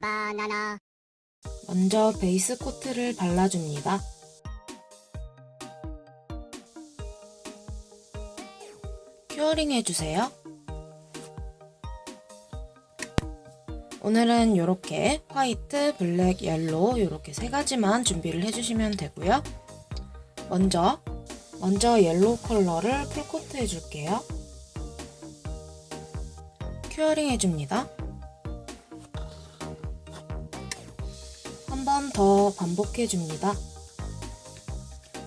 바나나 먼저 베이스 코트를 발라줍니다. 큐어링 해주세요. 오늘은 이렇게 화이트, 블랙, 옐로우 이렇게 세 가지만 준비를 해주시면 되고요. 먼저 먼저 옐로우 컬러를 풀코트 해줄게요. 큐어링 해줍니다. 더 반복해 줍니다.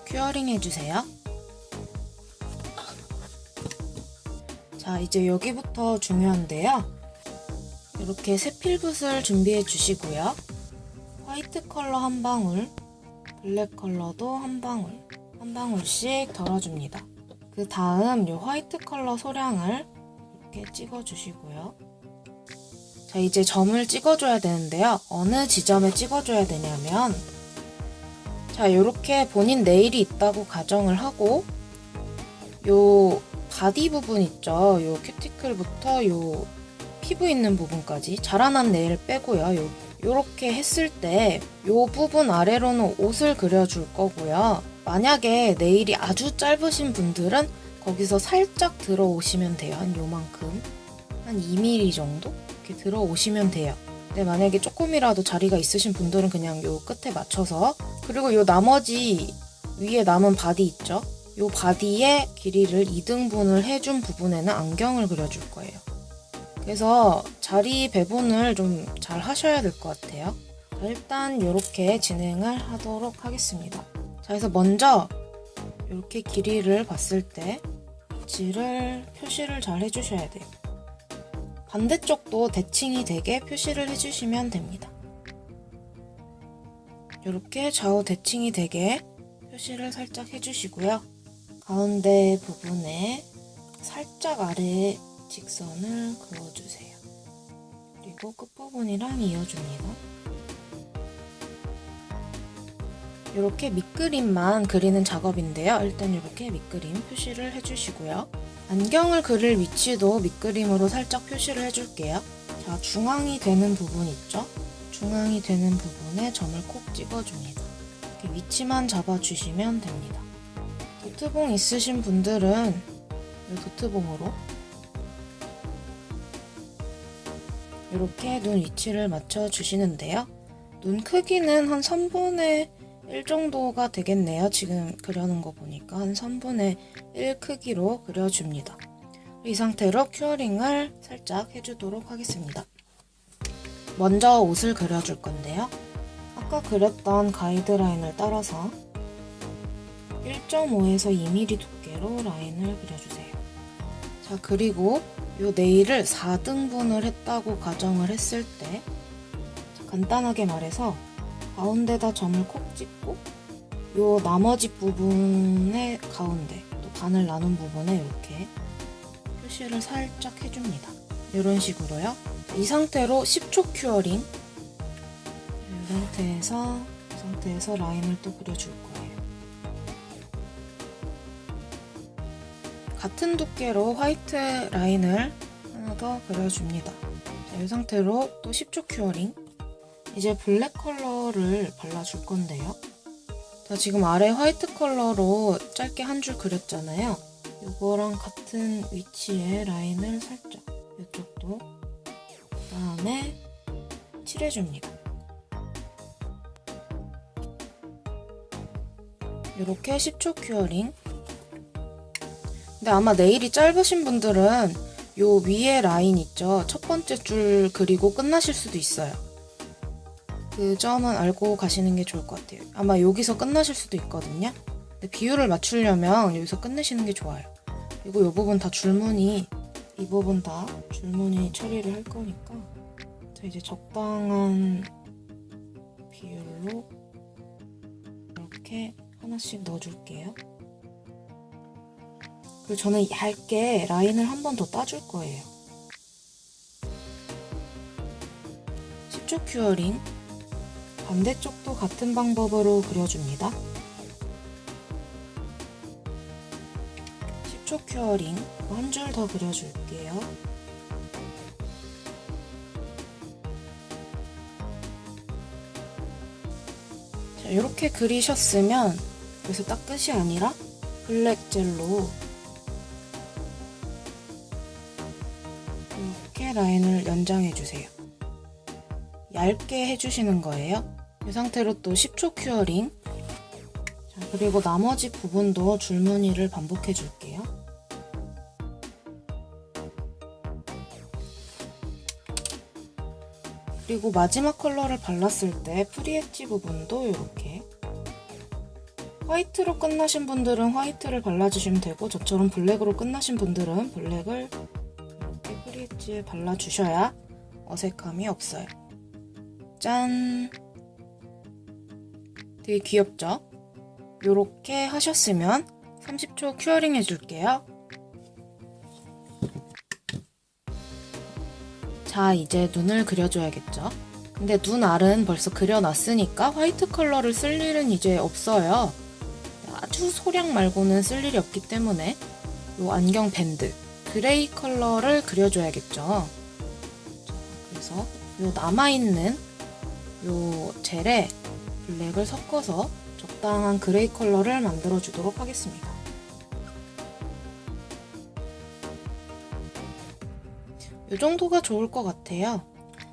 큐어링 해주세요. 자, 이제 여기부터 중요한데요. 이렇게 세필붓을 준비해 주시고요. 화이트 컬러 한 방울, 블랙 컬러도 한 방울, 한 방울씩 덜어줍니다. 그 다음 이 화이트 컬러 소량을 이렇게 찍어 주시고요. 자, 이제 점을 찍어줘야 되는데요. 어느 지점에 찍어줘야 되냐면, 자, 이렇게 본인 네일이 있다고 가정을 하고, 요 바디 부분 있죠. 요 큐티클부터 요 피부 있는 부분까지 자라난 네일 빼고요. 요, 요렇게 했을 때, 요 부분 아래로는 옷을 그려줄 거고요. 만약에 네일이 아주 짧으신 분들은 거기서 살짝 들어오시면 돼요. 한 요만큼. 한 2mm 정도? 이렇게 들어오시면 돼요. 근데 만약에 조금이라도 자리가 있으신 분들은 그냥 요 끝에 맞춰서 그리고 요 나머지 위에 남은 바디 있죠? 요 바디의 길이를 2등분을 해준 부분에는 안경을 그려줄 거예요. 그래서 자리 배분을 좀 잘 하셔야 될 것 같아요. 자, 일단 이렇게 진행을 하도록 하겠습니다. 자, 그래서 먼저 이렇게 길이를 봤을 때 위치를 표시를 잘 해주셔야 돼요. 반대쪽도 대칭이 되게 표시를 해주시면 됩니다. 이렇게 좌우 대칭이 되게 표시를 살짝 해주시고요. 가운데 부분에 살짝 아래 직선을 그어주세요. 그리고 끝부분이랑 이어줍니다. 이렇게 밑그림만 그리는 작업인데요. 일단 이렇게 밑그림 표시를 해주시고요. 안경을 그릴 위치도 밑그림으로 살짝 표시를 해줄게요. 자, 중앙이 되는 부분 있죠? 중앙이 되는 부분에 점을 콕 찍어줍니다. 이렇게 위치만 잡아주시면 됩니다. 도트봉 있으신 분들은 이 도트봉으로 이렇게 눈 위치를 맞춰 주시는데요. 눈 크기는 한 3분의 1 정도가 되겠네요. 지금 그려놓은 거 보니까 한 3분의 1 크기로 그려줍니다. 이 상태로 큐어링을 살짝 해주도록 하겠습니다. 먼저 옷을 그려줄 건데요. 아까 그렸던 가이드라인을 따라서 1.5에서 2mm 두께로 라인을 그려주세요. 자, 그리고 이 네일을 4등분을 했다고 가정을 했을 때 자, 간단하게 말해서 가운데다 점을 콕 찍고 요 나머지 부분의 가운데 또 반을 나눈 부분에 이렇게 표시를 살짝 해줍니다. 이런 식으로요. 이 상태로 10초 큐어링 이 상태에서 이 상태에서 라인을 또 그려줄 거예요. 같은 두께로 화이트 라인을 하나 더 그려줍니다. 자, 이 상태로 또 10초 큐어링 이제 블랙 컬러를 발라줄 건데요. 자, 지금 아래 화이트 컬러로 짧게 한 줄 그렸잖아요. 이거랑 같은 위치에 라인을 살짝 이쪽도 그 다음에 칠해줍니다. 이렇게 10초 큐어링 근데 아마 네일이 짧으신 분들은 요 위에 라인 있죠? 첫 번째 줄 그리고 끝나실 수도 있어요. 그 점은 알고 가시는 게 좋을 것 같아요. 아마 여기서 끝나실 수도 있거든요. 근데 비율을 맞추려면 여기서 끝내시는 게 좋아요. 그리고 이 부분 다 줄무늬, 이 부분 다 줄무늬 처리를 할 거니까 자 이제 적당한 비율로 이렇게 하나씩 넣어줄게요. 그리고 저는 얇게 라인을 한 번 더 따줄 거예요. 10초 큐어링 반대쪽도 같은 방법으로 그려줍니다. 10초 큐어링 한 줄 더 그려줄게요. 자, 이렇게 그리셨으면 여기서 딱 끝이 아니라 블랙 젤로 이렇게 라인을 연장해주세요. 얇게 해주시는 거예요. 이 상태로 또 10초 큐어링. 자, 그리고 나머지 부분도 줄무늬를 반복해 줄게요. 그리고 마지막 컬러를 발랐을 때 프리엣지 부분도 이렇게 화이트로 끝나신 분들은 화이트를 발라주시면 되고 저처럼 블랙으로 끝나신 분들은 블랙을 이렇게 프리엣지에 발라주셔야 어색함이 없어요. 짠! 되게 귀엽죠? 이렇게 하셨으면 30초 큐어링 해줄게요. 자, 이제 눈을 그려줘야겠죠? 근데 눈 알은 벌써 그려놨으니까 화이트 컬러를 쓸 일은 이제 없어요. 아주 소량 말고는 쓸 일이 없기 때문에 이 안경 밴드 그레이 컬러를 그려줘야겠죠. 자, 그래서 이 남아있는 이 젤에 블랙을 섞어서 적당한 그레이 컬러를 만들어 주도록 하겠습니다. 이 정도가 좋을 것 같아요.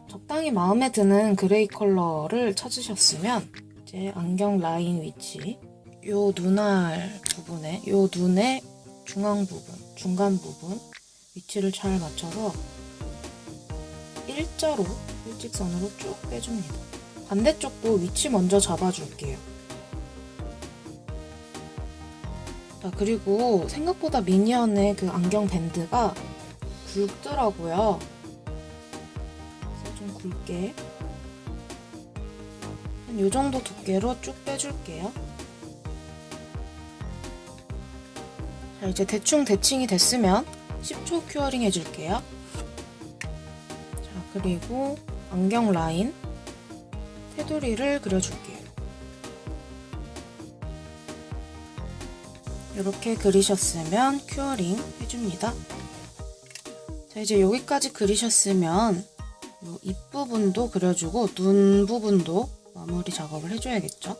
적당히 마음에 드는 그레이 컬러를 찾으셨으면 이제 안경 라인 위치 요 눈알 부분에 요 눈의 중앙 부분, 중간 부분 위치를 잘 맞춰서 일자로 일직선으로 쭉 빼줍니다. 반대쪽도 위치 먼저 잡아줄게요. 자, 그리고 생각보다 미니언의 그 안경 밴드가 굵더라고요. 그래서 좀 굵게 한요 정도 두께로 쭉 빼줄게요. 자, 이제 대충 대칭이 됐으면 10초 큐어링 해줄게요. 자, 그리고 안경 라인 테두리를 그려줄게요. 이렇게 그리셨으면 큐어링 해줍니다. 자, 이제 여기까지 그리셨으면 이 입부분도 그려주고 눈 부분도 마무리 작업을 해줘야겠죠?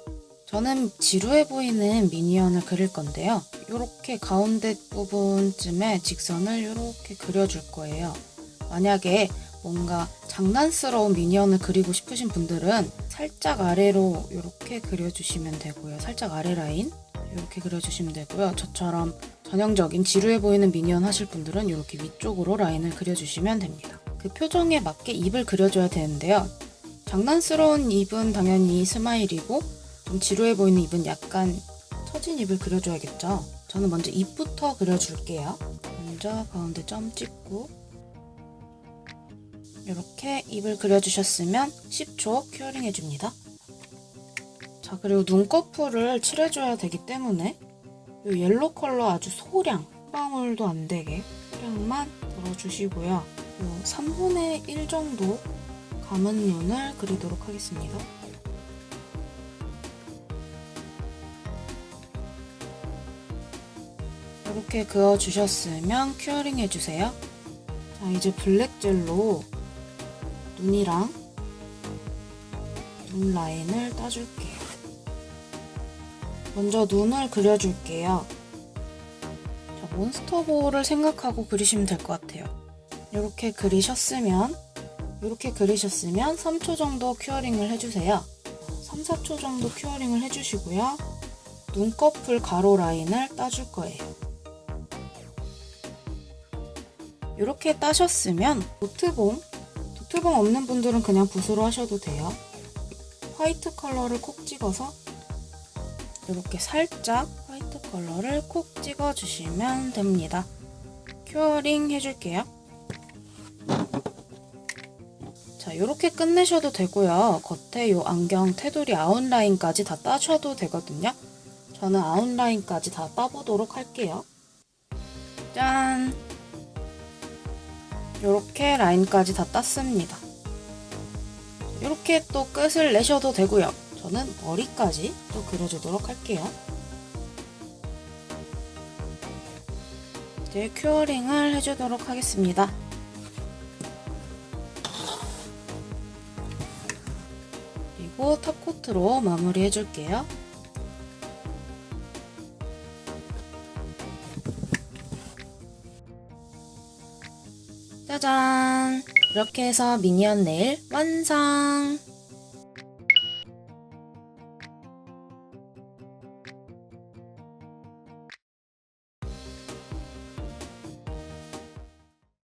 저는 지루해 보이는 미니언을 그릴 건데요. 이렇게 가운데 부분쯤에 직선을 이렇게 그려줄 거예요. 만약에 뭔가 장난스러운 미니언을 그리고 싶으신 분들은 살짝 아래로 이렇게 그려주시면 되고요. 살짝 아래 라인 이렇게 그려주시면 되고요. 저처럼 전형적인 지루해 보이는 미니언 하실 분들은 이렇게 위쪽으로 라인을 그려주시면 됩니다. 그 표정에 맞게 입을 그려줘야 되는데요. 장난스러운 입은 당연히 스마일이고 좀 지루해 보이는 입은 약간 처진 입을 그려줘야겠죠. 저는 먼저 입부터 그려줄게요. 먼저 가운데 점 찍고 이렇게 입을 그려주셨으면 10초 큐어링 해줍니다. 자 그리고 눈꺼풀을 칠해줘야 되기 때문에 이 옐로 컬러 아주 소량 한 방울도 안 되게 소량만 덜어주시고요. 요 3분의 1 정도 감은 눈을 그리도록 하겠습니다. 이렇게 그어주셨으면 큐어링 해주세요. 자, 이제 블랙 젤로 눈이랑 눈 라인을 따줄게요. 먼저 눈을 그려줄게요. 자, 몬스터볼을 생각하고 그리시면 될 것 같아요. 이렇게 그리셨으면 이렇게 그리셨으면 3초 정도 큐어링을 해주세요. 3, 4초 정도 큐어링을 해주시고요. 눈꺼풀 가로 라인을 따줄 거예요. 이렇게 따셨으면 도트봉, 도트봉 없는 분들은 그냥 붓으로 하셔도 돼요. 화이트 컬러를 콕 찍어서 이렇게 살짝 화이트 컬러를 콕 찍어주시면 됩니다. 큐어링 해줄게요. 자, 이렇게 끝내셔도 되고요. 겉에 이 안경 테두리 아웃라인까지 다 따셔도 되거든요. 저는 아웃라인까지 다 따보도록 할게요. 짠! 이렇게 라인까지 다 땄습니다. 이렇게 또 끝을 내셔도 되고요. 저는 머리까지 또 그려주도록 할게요. 이제 큐어링을 해주도록 하겠습니다. 그리고 탑코트로 마무리 해줄게요. 짜잔! 이렇게 해서 미니언 네일 완성!